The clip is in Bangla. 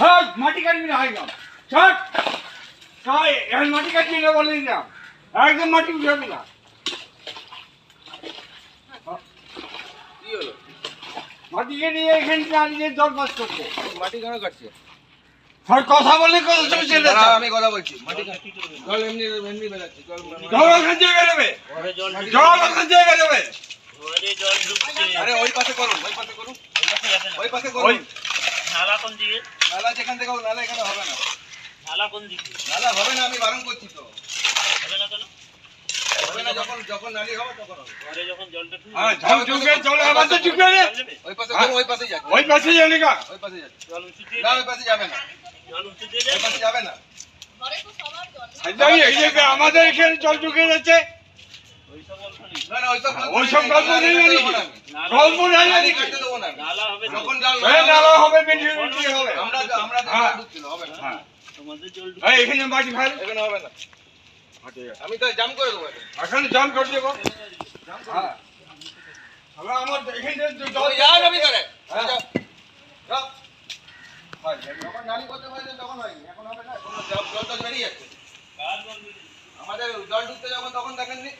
ছাড় মাটি কাটবি না হয় না ছাড় এখন মাটি কাটবি না বলে না একদম মাটি উঠাবি না কি হলো মাটিকে নিয়ে এখানে দাঁড়িয়ে দর করছে। মাটি কেন কাটছে? আর কথা বলে কথা চলে চলে আমি কথা বলছি। মাটি জল এমনি এমনি বেরোচ্ছে জল জল ওখান থেকে বেরোবে। জল ওখান থেকে বেরোবে। ঘরে জল ঢুকছে। আরে ওই পাশে করুন ওই পাশে করুন। ওই পাশে যাবে না। ওই পাশে ওই করুন নালা কোন দিকে? নালা যেখান থেকে হোক, নালা এখানে হবে না। নালা কোন দিকে? নালা হবে না আমি বারণ করছি তো। হবে না কেন? হবে না যখন যখন নালি হবে তখন হবে। ঘরে যখন জলটা হ্যাঁ জল ঢুকে জল আবার তো ঢুকবে রে। ওই পাশে ওই পাশে যাচ্ছে ওই পাশে যাবে না ওই পাশে যাচ্ছে জল উঁচু দিয়ে না ওই পাশে যাবে না। জল উঁচু দিয়ে ওই পাশে যাবে না। এই এই যে আমাদের এখানে জল ঢুকে যাচ্ছে। ওইসব গল্প নেই। না না ওইসব ওইসব গল্প নেই। নাকি? গল্প নাই নাকি? যখন জল হবে বেশি বেশি হবে আমরা আমরা তো হ্যাঁ। ঢুকছিল হবে না হ্যাঁ তোমাদের জল এখানে মাটি ভালো এখানে হবে না আমি তো জাম করে দেবো এখানে জল করে দেবো হ্যাঁ আমার এখানে জল হ্যাঁ। হয়, যখন করতে তখন এখন হবে না এখন তো বেরিয়ে যাচ্ছে? আমাদের জল ঢুকতে যখন তখন দেখেননি